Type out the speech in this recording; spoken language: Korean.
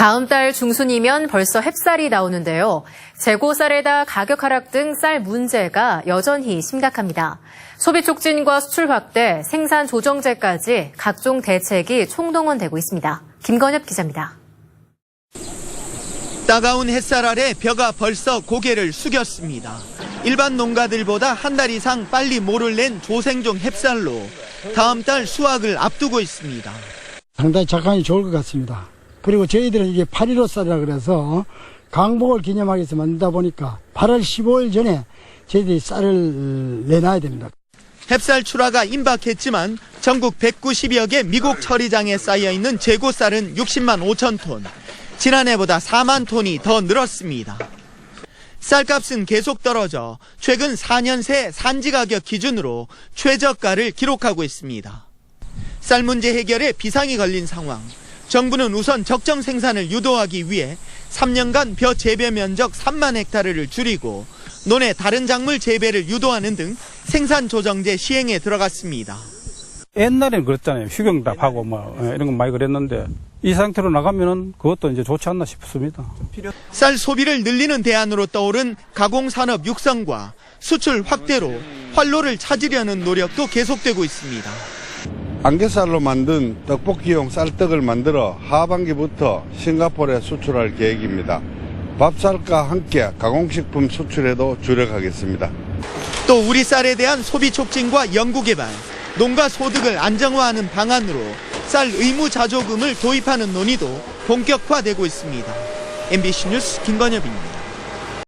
다음 달 중순이면 벌써 햅쌀이 나오는데요. 재고 쌀에다 가격 하락 등 쌀 문제가 여전히 심각합니다. 소비 촉진과 수출 확대, 생산 조정제까지 각종 대책이 총동원되고 있습니다. 김건엽 기자입니다. 따가운 햇살 아래 벼가 벌써 고개를 숙였습니다. 일반 농가들보다 한 달 이상 빨리 모를 낸 조생종 햅쌀로 다음 달 수확을 앞두고 있습니다. 상당히 작황이 좋을 것 같습니다. 그리고 저희들은 이게 8.15 쌀이라 그래서 강복을 기념하기 위해서 만들다 보니까 8월 15일 전에 저희들이 쌀을 내놔야 됩니다. 햅쌀 출하가 임박했지만 전국 190여 개 미국 처리장에 쌓여 있는 재고 쌀은 60만 5천 톤. 지난해보다 4만 톤이 더 늘었습니다. 쌀값은 계속 떨어져 최근 4년 새 산지 가격 기준으로 최저가를 기록하고 있습니다. 쌀 문제 해결에 비상이 걸린 상황. 정부는 우선 적정 생산을 유도하기 위해 3년간 벼 재배 면적 3만 헥타르를 줄이고 논의 다른 작물 재배를 유도하는 등 생산 조정제 시행에 들어갔습니다. 옛날에는 그랬잖아요. 휴경답하고 뭐 예, 이런 거 많이 그랬는데 이 상태로 나가면은 그것도 이제 좋지 않나 싶습니다. 쌀 소비를 늘리는 대안으로 떠오른 가공산업 육성과 수출 확대로 활로를 찾으려는 노력도 계속되고 있습니다. 안개쌀로 만든 떡볶이용 쌀떡을 만들어 하반기부터 싱가포르에 수출할 계획입니다. 밥쌀과 함께 가공식품 수출에도 주력하겠습니다. 또 우리 쌀에 대한 소비 촉진과 연구 개발, 농가 소득을 안정화하는 방안으로 쌀 의무 자조금을 도입하는 논의도 본격화되고 있습니다. MBC 뉴스 김건엽입니다.